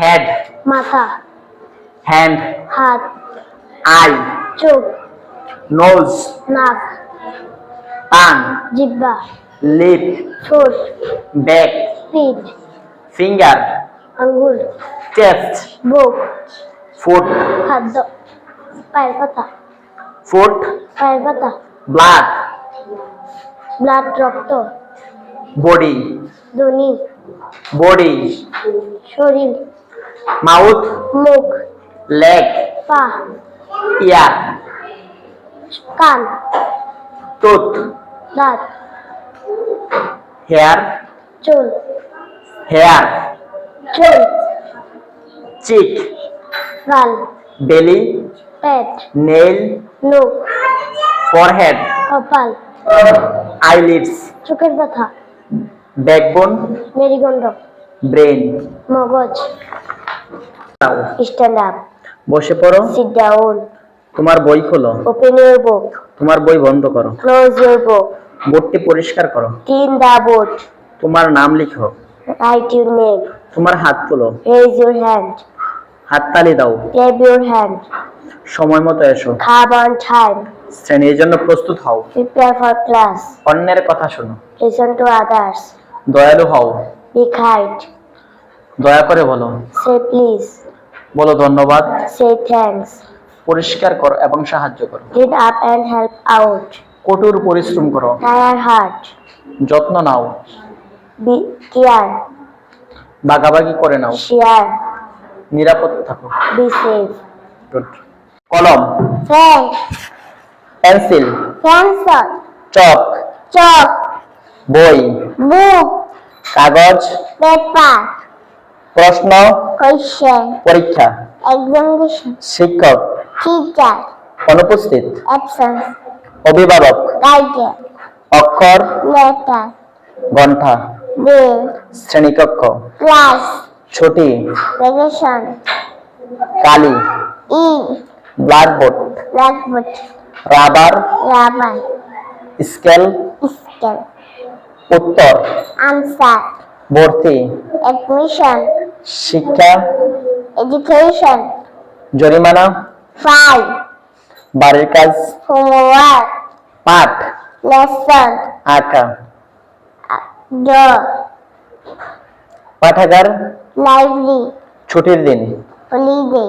Head মাথা hand হাত I চোখ নোজ নাক টাং জিহ্বা লিপ ঠোঁট ব্যাক পিঠ ফিঙ্গার আঙ্গুল চেস্ট বুক ফুট খাদ্য পায়ের পাতা ফুট পায়ের পাতা ব্লাড ব্লাড রক্ত বডি ধনি বডি শরীর মাউথ মুখ লেগ পা ইয়ার কান টুথ দাঁত হেয়ার চুল হেয়ার চুল চিক গাল বেলি পেট নেইল নখ ফরহেড কপাল আইলিডস চোখের ব্যথা ব্যাকবোন মেরুদণ্ড ব্রেন। মগজ স্ট্যান্ড আপ। বসে পড়ো। সিট ডাউন তোমার বই খোলো। ওপেন ইউর বুক তোমার বই বন্ধ করো। ক্লোজ ইউর বুক বোর্ডটি পরিষ্কার করো। ক্লিন দ্য বোর্ড তোমার নাম লিখো। রাইট ইউর নেম তোমার হাত তোলো। রেজ ইউর হ্যান্ড হাততালি দাও। ক্ল্যাপ ইউর হ্যান্ড সময় মতো এসো। খাব অন টাইম শ্রেণির জন্য প্রস্তুত হও। প্রিপেয়ার ফর ক্লাস অন্যের কথা শোনো। লিসন টু আদার্স দয়ালু হও। বি কাইন্ড দয়া করে বলো। সে প্লিজ বলো ধন্যবাদ। সে থ্যাঙ্কস পরিষ্কার করো এবং সাহায্য করো। Clean up and help out কঠোর পরিশ্রম করো। টায়ার হার্ট যত্ন নাও। বি কেয়ার ভাগাভাগি করে নাও। শেয়ার নিরাপদ থাকো। Be safe Good. কলম। Fan pencil. Cancer chalk. Chalk. বই বুক কাগজ পেপার প্রশ্ন কোয়েশ্চেন পরীক্ষা এক্সামিনেশন শিক্ষক টিচার অনুপস্থিত অ্যাবসেন্স অভিভাবক গাইডেন অক্ষর লেটার ঘণ্টা ডে শ্রেণীকক্ষ ক্লাস ছুটি ভ্যাকেশন কালি ই blackboard blackboard rubber rubber scale scale উত্তর। আনসার ভর্তি। অ্যাডমিশন শিক্ষা। এডুকেশন জরিমানা। ফাইন বাড়ির কাজ। হোমওয়ার্ক পাঠ। লেসন আঁকা। ড পাঠাগার। লাইব্রেরি ছুটির দিন। হলিডে